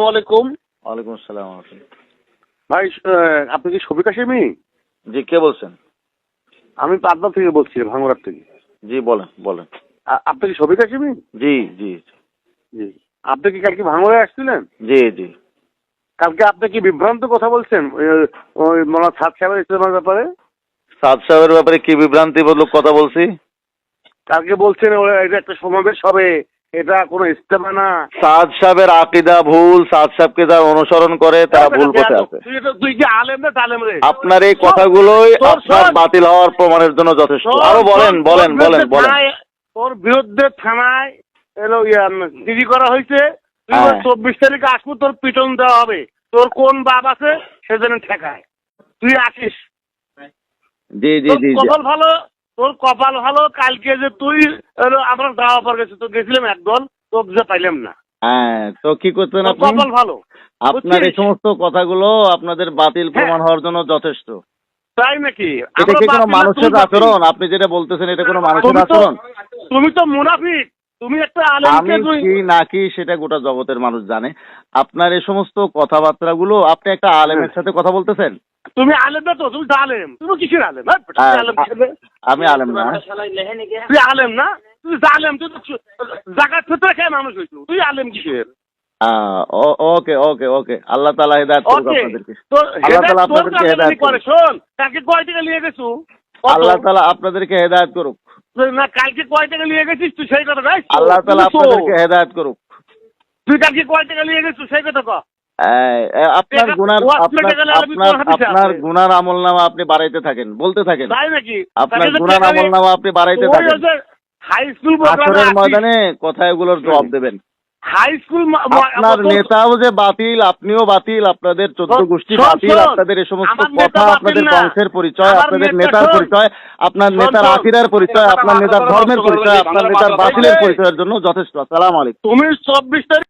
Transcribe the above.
আসসালামু আলাইকুম। ওয়ালাইকুম আসসালাম ভাই আপনি কি শফিক হাসিমি জি কে বলছেন? আমি পাবনা থেকে বলছি ভাঙ্গরার থেকে। জি বলেন বলেন। আপনি কি শফিক হাসিমি জি জি জি। আপনি কি কালকে ভাঙ্গরায় আসছিলেন? জি জি। কালকে আপনি কি বিভ্রান্ত কথা বলছেন? ওই- সাত সাহেবের ইসলামের ব্যাপারে? সাদ সাহেবের ব্যাপারে কি বিভ্রান্তিমূলক কথা বলছি? কালকে বলছেন ওরা এটা একটা সমাবেশ হবে। এটা কোনো ইস্তেমা না। সাদ সাহেবের আকিদা ভুল সাদ সাহেবকে যারা অনুসরণ করে তারা ভুল পথে আছে। তুই কি আলেম না তালেম রে? আপনার এই কথাগুলোই আপনার বাতিল হওয়ার প্রমাণের জন্য যথেষ্ট। আরও বলেন বলেন বলেন বলেন। থানায়- তোর বিরুদ্ধে থানায় এলো জিডি করা হয়েছে। তুই হ্যাঁ। চব্বিশ তারিখে আসব তোর পিটন দেওয়া হবে। তোর কোন বাপ আছে সেজন্য ঠেকায়। তুই আসিস। জি জি জি জি। কপাল ভালো? তোর কপাল ভালো কালকে যে তুই আমরা দাওয়া পর গেছি তো গেছিলাম একদল তোর যে পাইলাম না। হ্যাঁ তো কি আপনি? কপাল ভালো আপনার এই সমস্ত কথাগুলো আপনাদের বাতিল হ্যাঁ। প্রমাণ হওয়ার জন্য যথেষ্ট। তাই নাকি? এটা কি কোনো মানুষের আচরণ? আপনি যেটা বলতেছেন এটা কোনো মানুষের আচরণ? তুমি তো মুনাফিক। তুমি একটা আলেমকে কি না সেটা গোটা জগতের মানুষ জানে। আপনার এই সমস্ত কথাবার্তাগুলো আপনি একটা আলেমের সাথে কথা বলতেছেন? তুমি আলেম না তো তুমি তো আলেম। তুমি কিসের আলেম? হ্যাঁ? হ্যাঁ, আলেম? আমি আলেম না। তুই আলেম না? তুই জালেম তুই জাকাত ফিতরা খেয়ে মানুষ হয়েছিল তুই আলেম কিসের? ওকে ওকে ওকে। আল্লাহ তালা হেদায়ত করুক আপনাদেরকে। আল্লাহ তোর আপনাদেরকে হেদায়েত করে করুক। শোন কালকে কয় টাকা নিয়ে গেছু? আল্লাহ তালা আপনাদেরকে হেদায়ত করুক। না কালকে কয় টাকা নিয়ে গেছিস তুই সেই কথা আল্লাহ তালা আপনাদেরকে হেদায়ত করুক। তুই কালকে কয় টাকা নিয়ে গেছিস সেই কথা আপনার গুনার আপনার আপনার আপনার গুনার আমল নামা আপনি বাড়াইতে থাকেন বলতে থাকেন। তাই নাকি? আপনার গুনার আমল নামা আপনি বাড়াইতে থাকেন। হাই স্কুল ময়দানে কথাগুলোর জবাব দেবেন। হাই স্কুল আপনার নেতাও যে বাতিল আপনিও বাতিল আপনাদের চোদ্দ গোষ্ঠী বাতিল আপনাদের এই সমস্ত কথা আপনাদের। বংশের পরিচয় আপনাদের নেতার পরিচয় আপনার নেতার। আকিদার পরিচয় আপনার নেতার ধর্মের পরিচয় আপনার নেতার বাতিলের পরিচয়ের জন্য যথেষ্ট। আসসালাম আলাইকুম। তুমি চব্বিশ তারিখ